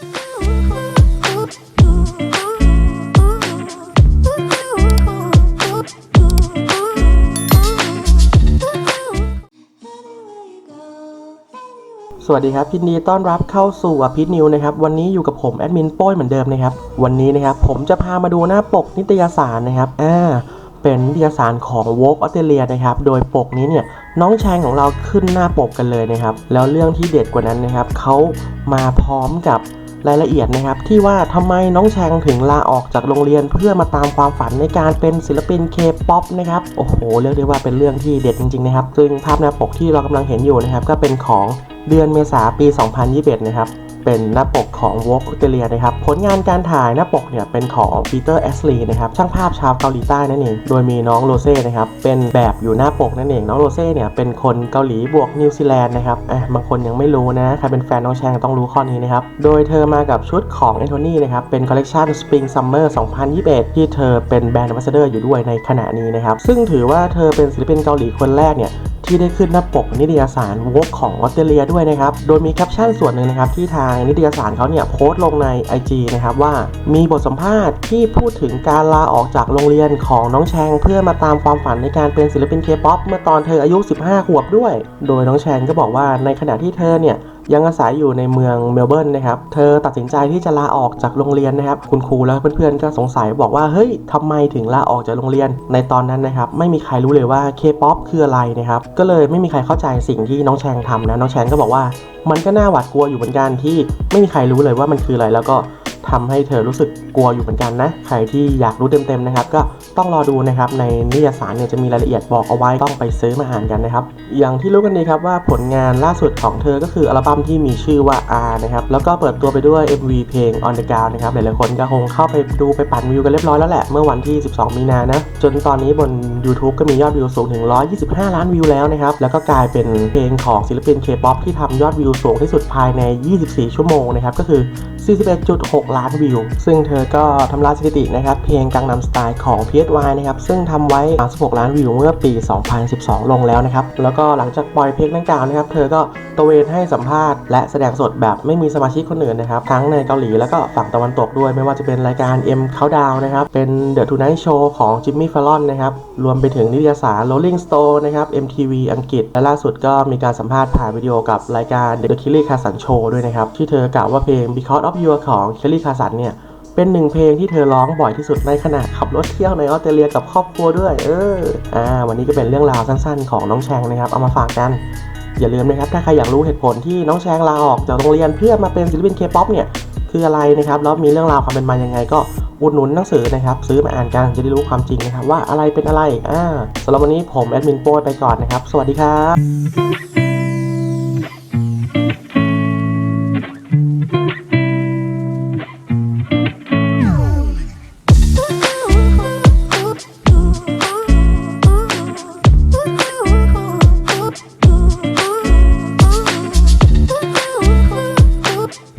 สวัสดีครับยินดีต้อนรับเข้าสู่อภินิวนะครับวันนี้อยู่กับผมแอดมินโป้ยเหมือนเดิมนะครับวันนี้นะครับผมจะพามาดูหน้าปกนิตยสารนะครับอ่าเป็นนิตยสารของ w o k ออสเตรเลียนะครับโดยปกนี้เนี่ยน้องชายของเราขึ้นหน้าปกกันเลยนะครับแล้วเรื่องที่เด็ดกว่านั้นนะครับเขามาพร้อมกับ รายละเอียดนะครับ ที่ว่าทำไมน้องแชงถึงลาออกจากโรงเรียนเพื่อมาตามความฝันในการเป็นศิลปินเคป๊อปนะครับโอ้โหเรียกได้ว่าเป็นเรื่องที่เด็ดจริงๆนะครับซึ่งภาพหน้าปกที่เรากำลังเห็นอยู่นะครับก็เป็นของเดือนเมษาปี 2021 นะครับ เป็นหน้าปกของ w o g ออสเตรเลียนะครับ ผลงานการถ่ายหน้าปกเนี่ยเป็นของปีเตอร์แอสลีนะครับช่างภาพชาวเกาหลีใต้นั่นเอง โดยมีน้องโรเซ่นะครับเป็นแบบอยู่หน้าปกนั่นเอง น้องโรเซ่เนี่ยเป็นคนเกาหลีบวกนิวซีแลนด์นะครับอะบางคนยังไม่รู้นะใครเป็นแฟนน้องแชงต้องรู้ข้อนี้นะครับ โดยเธอมากับชุดของแอนโทนีนะครับเป็นคอลเลกชัน Spring Summer 2021 ที่เธอเป็นแบรนด์ a m b a s s a d o r อยู่ด้วยในขณะนี้นะครับซึ่งถือว่าเธอเป็นศิลปินเกาหลีคนแรกเนี่ยที่ได้ขึ้นหน้าปกนิตยสารวกของออสเตรเลียด้วยนะครับ โดยมีแคปชั่นส่วนหนึ่งนะครับที่ทางนิตยสารเขาเนี่ยโพสต์ลงใน IG นะครับว่ามีบทสัมภาษณ์ที่พูดถึงการลาออกจากโรงเรียนของน้องแชง เพื่อมาตามความฝันในการเป็นศิลปินเคป๊อปเมื่อตอนเธออายุ 15 ขวบด้วย โดยน้องแชงก็บอกว่าในขณะที่เธอเนี่ย ยังอาศัยอยู่ในเมืองเมลเบิร์นนะครับเธอตัดสินใจที่จะลาออกจากโรงเรียนนะครับคุณครูและเพื่อนๆก็สงสัยบอกว่าเฮ้ยทำไมถึงลาออกจากโรงเรียน ในตอนนั้นนะครับไม่มีใครรู้เลยว่าเคป๊อปคืออะไรนะครับก็เลยไม่มีใครเข้าใจสิ่งที่น้องแชงทำนะน้องแชงก็บอกว่า มันก็น่าหวาดกลัวอยู่เหมือนกันที่ไม่มีใครรู้เลยว่ามันคืออะไรแล้วก็ ทำให้เธอรู้สึกกลัวอยู่เหมือนกันนะ ใครที่อยากรู้เต็มๆนะครับ ก็ต้องรอดูนะครับในนิยสารเนี่ยจะมีรายละเอียดบอกเอาไว้ต้องไปซื้อมาอ่านกันนะครับ อย่างที่รู้กันดีครับว่าผลงานล่าสุดของเธอก็คืออัลบั้มที่มีชื่อว่า R นะครับ แล้วก็เปิดตัวไปด้วย MV เพลง On the Ground นะครับ หลายๆคนก็คงเข้าไปดูไปปั่นวิวกันเรียบร้อยแล้วแหละ เมื่อวันที่ 12 มีนานะ จนตอนนี้บน YouTube ก็มียอดวิวสูงถึง 125 ล้านวิวแล้วนะครับ แล้วก็กลายเป็นเพลงของศิลปิน K-POP ที่ทำยอดวิวสูงที่สุดภายใน 24 ชั่วโมงนะครับ ก็คือ 41.6ล้านวิว ซึ่งเธอก็ทำลายสถิตินะครับเพลงกังนำสไตล์ของ PSY นะครับซึ่งทำไว้ 36 ล้านวิวเมื่อปี 2012 ลงแล้วนะครับ แล้วก็หลังจากปล่อยเพลงดังกล่าวนะครับ เธอก็ตระเวนให้สัมภาษณ์และแสดงสดแบบไม่มีสมาชิกคนอื่นนะครับ ทั้งในเกาหลีแล้วก็ฝั่งตะวันตกด้วย ไม่ว่าจะเป็นรายการ M Countdown นะครับเป็น The Tonight Show ของ Jimmy Fallon นะครับ รวมไปถึงนิตยสาร Rolling Stone นะครับ MTV อังกฤษ และล่าสุดก็มีการสัมภาษณ์ผ่านวิดีโอกับรายการ The Kelly Clarkson Show ด้วยนะครับ ที่เธอกล่าวว่าเพลง Because of You ของ Kelly Clarkson เนี่ย เป็นหนึ่งเพลงที่เธอร้องบ่อยที่สุดในขณะขับรถเที่ยวในออสเตรเลียกับครอบครัวด้วย เออ อ่า วันนี้ก็เป็นเรื่องราวสั้นๆ ของน้องแชงนะครับ เอามาฝากกัน อย่าลืมนะครับ ถ้าใครอยากรู้เหตุผลที่น้องแชงลาออกจากโรงเรียนเพื่อมาเป็นศิลปินเคป๊อปเนี่ย คืออะไรนะครับ แล้วมีเรื่องราวความเป็นมายังไงก็ อุดหนุนหนังสือนะครับ ซื้อมาอ่านกันจะได้รู้ความจริงนะครับ ว่าอะไรเป็นอะไรอ่าสำหรับวันนี้ผมแอดมินโป้ยไปก่อนนะครับ สวัสดีครับ